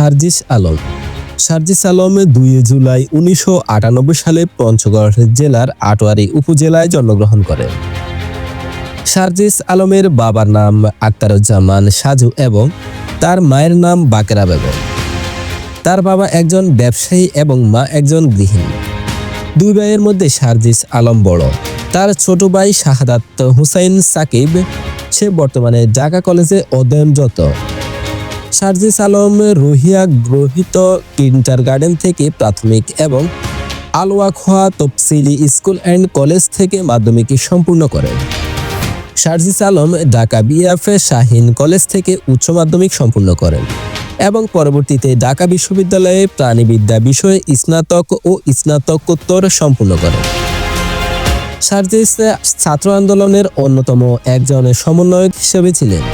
সার্জিস আলম। সার্জিস আলম দুই জুলাই উনিশশো আটানব্বই সালে পঞ্চগড় জেলার আটোয়ারি উপজেলায় জন্মগ্রহণ করেন। সার্জিস আলমের বাবার নাম আক্তারুজ্জামান সাজু এবং তার মায়ের নাম বাকেরা বেগম। তার বাবা একজন ব্যবসায়ী এবং মা একজন গৃহিণী। দুই ভাইয়ের মধ্যে সার্জিস আলম বড়। তার ছোট ভাই শাহাদাত হুসাইন সাকিব, সে বর্তমানে ঢাকা কলেজে অধ্যয়নরত। সার্জিস আলম রোহিয়া গ্রহিত কিন্টার গার্ডেন থেকে প্রাথমিক এবং আলোয়াখোয়া তফসিলি স্কুল অ্যান্ড কলেজ থেকে মাধ্যমিক সম্পূর্ণ করেন সার্জিস আলম ঢাকা বিএফএ শাহিন কলেজ থেকে উচ্চ মাধ্যমিক সম্পূর্ণ করেন এবং পরবর্তীতে ঢাকা বিশ্ববিদ্যালয়ে প্রাণীবিদ্যা বিষয়ে স্নাতক ও স্নাতকোত্তর সম্পূর্ণ করেন। সার্জিস ছাত্র আন্দোলনের অন্যতম একজনের সমন্বয়ক হিসেবে ছিলেন।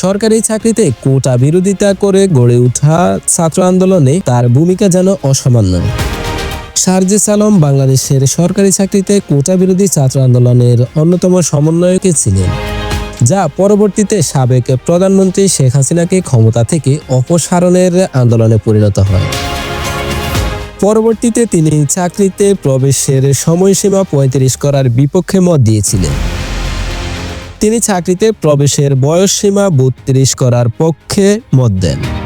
সরকারি চাকরিতে কোটা বিরোধিতা করে গড়ে ওঠা ছাত্র আন্দোলনে তার ভূমিকা যেন অসামান্য। সার্জিস আলম বাংলাদেশের সরকারি চাকরিতে কোটা বিরোধী ছাত্র আন্দোলনের অন্যতম সমন্বয়কে ছিলেন যা পরবর্তীতে সাবেক প্রধানমন্ত্রী শেখ হাসিনাকে ক্ষমতা থেকে অপসারণের আন্দোলনে পরিণত হয়। পরবর্তীতে তিনি চাকরিতে প্রবেশের সময়সীমা পঁয়ত্রিশ করার বিপক্ষে মত দিয়েছিলেন। তিনি চাকরিতে প্রবেশের বয়সসীমা বত্রিশ করার পক্ষে মত দেন।